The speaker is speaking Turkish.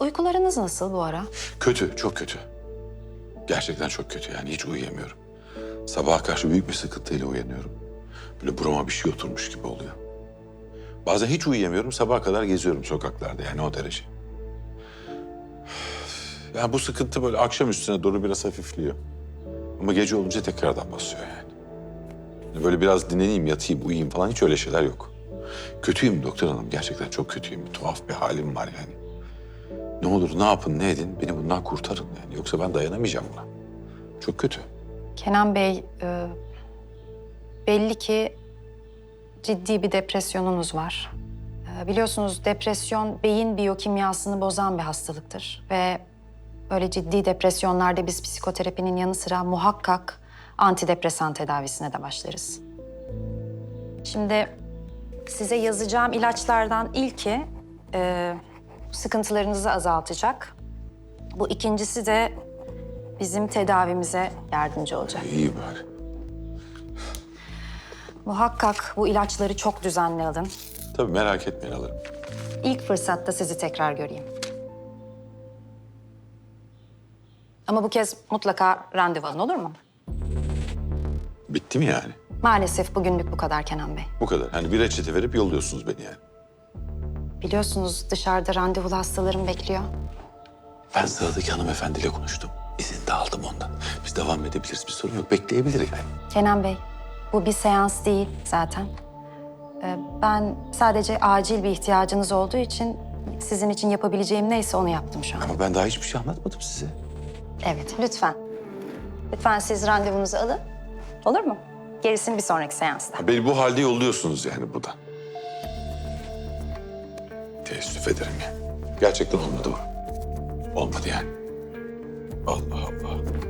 Uykularınız nasıl bu ara? Kötü, çok kötü. Gerçekten çok kötü yani hiç uyuyamıyorum. Sabaha karşı büyük bir sıkıntıyla uyanıyorum. Böyle burama bir şey oturmuş gibi oluyor. Bazen hiç uyuyamıyorum, sabaha kadar geziyorum sokaklarda yani o derece. Yani bu sıkıntı böyle akşam üstüne doğru biraz hafifliyor. Ama gece olunca tekrardan basıyor yani. Yani Böyle biraz dinleneyim, yatayım, uyuyayım falan hiç öyle şeyler yok. Kötüyüm doktor hanım, gerçekten çok kötüyüm. Tuhaf bir halim var yani. Ne olur ne yapın ne edin beni bundan kurtarın yani. Yoksa ben dayanamayacağım buna. Çok kötü. Kenan Bey, e, belli ki ciddi bir depresyonunuz var. E, biliyorsunuz depresyon beyin biyokimyasını bozan bir hastalıktır. Ve böyle ciddi depresyonlarda biz psikoterapinin yanı sıra muhakkak antidepresan tedavisine de başlarız. Şimdi size yazacağım ilaçlardan ilki e, sıkıntılarınızı azaltacak. Bu ikincisi de bizim tedavimize yardımcı olacak. İyi bari. Muhakkak bu ilaçları çok düzenli alın. Tabii merak etmeyin alırım. İlk fırsatta sizi tekrar göreyim. Ama bu kez mutlaka randevu alın olur mu? Bitti mi yani? Maalesef bugünlük bu kadar Kenan Bey. Bu kadar. Hani bir reçete verip yolluyorsunuz beni yani. Biliyorsunuz dışarıda randevulu hastalarım bekliyor. Ben sıradaki hanımefendiyle konuştum. İzin de aldım ondan. Biz devam edebiliriz. Bir sorun yok. Bekleyebilir yani. Kenan Bey, bu bir seans değil zaten. Ee, ben sadece acil bir ihtiyacınız olduğu için sizin için yapabileceğim neyse onu yaptım şu an. Ama ben daha hiçbir şey anlatmadım size. Evet, lütfen. Lütfen siz randevunuzu alın. Olur mu? Gerisini bir sonraki seansta. Beni bu halde yolluyorsunuz yani buradan. Teessüf ederim ya. Gerçekten olmadı bu. Olmadı yani. Allah Allah.